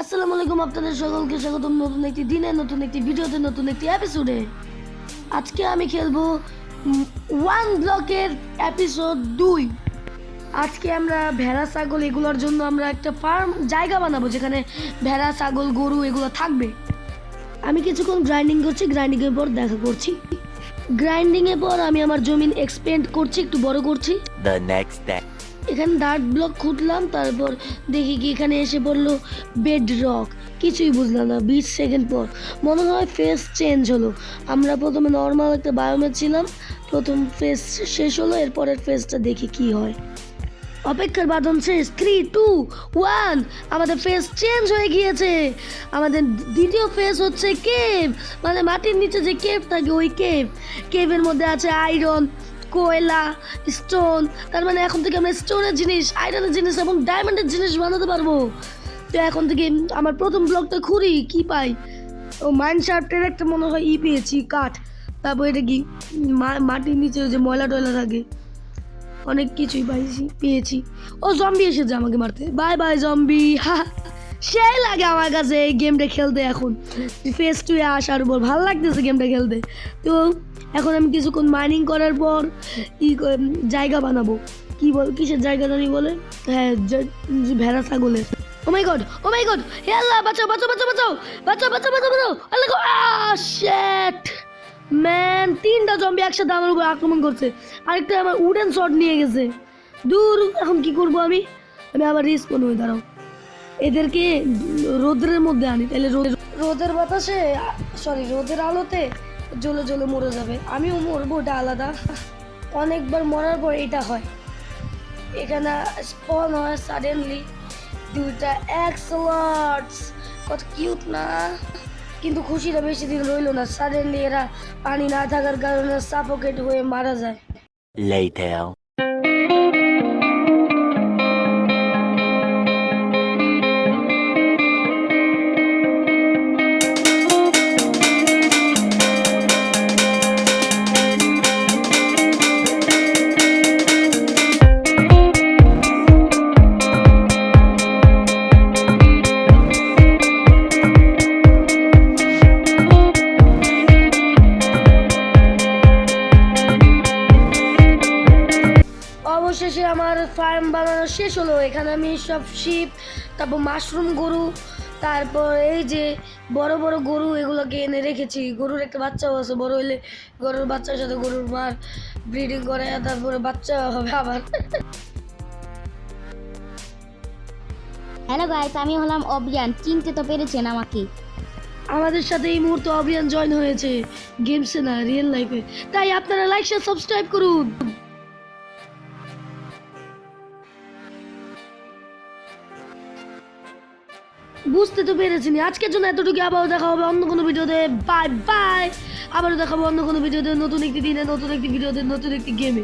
আসসালামু আলাইকুম আপনাদের সকলকে স্বাগতম নতুন একটি দিনে, নতুন একটি ভিডিওতে, নতুন একটি এপিসোডে আজকে আমি খেলব ওয়ান ব্লকের এপিসোড দুই। আজকে আমরা ভেড়া, ছাগল এগুলোর জন্য আমরা একটা ফার্ম জায়গা বানাবো যেখানে ভেড়া, ছাগল, গরু এগুলো থাকবে। আমি কিছুক্ষণ গ্রাইন্ডিং করছি গ্রাইন্ডিংয়ের পর দেখা করছি। গ্রাইন্ডিংয়ের পর আমি আমার জমিন এক্সপেন্ড করছি, একটু বড় করছি। Next day. এখানে ডার্ট ব্লক খুঁটলাম তারপর দেখি কি এখানে এসে পড়ল বেড রক কিছুই বুঝলাম না, বিশ সেকেন্ড পর। মনে হয় ফেস চেঞ্জ হলো। আমরা প্রথমে নর্মাল একটা বায়োমে ছিলাম, প্রথম ফেস শেষ হলো, এরপরের ফেসটা দেখি কি হয়। অপেক্ষার বাদন শেষ থ্রি টু ওয়ান আমাদের ফেস চেঞ্জ হয়ে গিয়েছে। আমাদের দ্বিতীয় ফেস হচ্ছে কেভ মানে মাটির নিচে যে কেভ থাকে, ওই কেভ কেভের মধ্যে আছে আয়রন কয়লা স্টোন তার মানে এখন থেকে আমরা স্টোনের জিনিস আয়রনের জিনিস এবং ডায়মন্ডের জিনিস বানাতে পারব। তো এখন থেকে আমার প্রথম ব্লকটা খুঁড়ি, কি পাই? ও মাইন্ড শার্পটের একটা মনে হয় ই পেয়েছি, কাঠ। তারপর এটা কি মাটির নিচে যে ময়লা টয়লা থাকে অনেক কিছুই পাইছি, পেয়েছি। ও জম্বি এসেছে আমাকে মারতে। বাই বাই জম্বি হা সেই লাগে আমার কাছে এই গেমটা খেলতে এখন। ফেস টু আসার উপর ভালো লাগতেছে গেমটা খেলতে। তো এখন আমি কিছুক্ষণ মাইনিং করার পর ই জায়গা বানাবো। কি বল কিসের জায়গা জানি বলে? হ্যাঁ ভেড়া ছাগলের। ও মাই গড ও মাই গড হে আল্লাহ, বাঁচাও বাঁচাও বাঁচাও বাঁচাও বাঁচাও বাঁচাও বাঁচাও বাঁচাও। আল্লাহ শেট ম্যান তিনটা জম্বি একসাথে আমার উপর আক্রমণ করছে। আরেকটা আমার উডেন শট নিয়ে গেছে। দূর, এখন কি করব আমি? আমি আবার রিস্পন হয়ে দাঁড়াও। এদেরকে রোদের মধ্যে আনি তাহলে রোদ- রোদের বাতাসে সরি রোদের আলোতে জ্বলে জ্বলে মরে যাবে। আমিও মরবো ওটা আলাদা। অনেকবার মরার পর এটা হয়। এখানে স্পন হয় সাডেনলি দুইটা এক্সলটস কত কিউট না? কিন্তু খুশিটা বেশি দিন রইল না। সাডেনলি এরা পানি না থাকার কারণে সাফোকেট হয়ে মারা যায়। অবশেষে আমার ফার্ম বানানো শেষ হলো। এখানে আমি সব শিপ তারপর মাশরুম গরু তারপর এই যে বড় বড় গরু এগুলোকে এনে রেখেছি। গরুর একটা বাচ্চাও আছে বড় হলে গরুর বাচ্চার সাথে গরুর মার ব্রিডিং করে তারপরে বাচ্চা হবে আবার। হ্যালো গাইস আমি হলাম অভিয়ান। চিনতে তো পেরেছেন আমাকে। আমাদের সাথে এই মুহূর্তে অভিয়ান জয়েন হয়েছে। গেমসে না রিয়েল লাইফে তাই আপনারা লাইক শেয়ার সাবস্ক্রাইব করুন। বুঝতে তো পেরেছি আজকের জন্য এতটুকু আবারও দেখা হবে অন্য কোনো ভিডিওতে। বাই বাই আবারও দেখাবো অন্য কোনো ভিডিওতে। নতুন একটি দিনে, নতুন একটি ভিডিওতে, নতুন একটি গেমে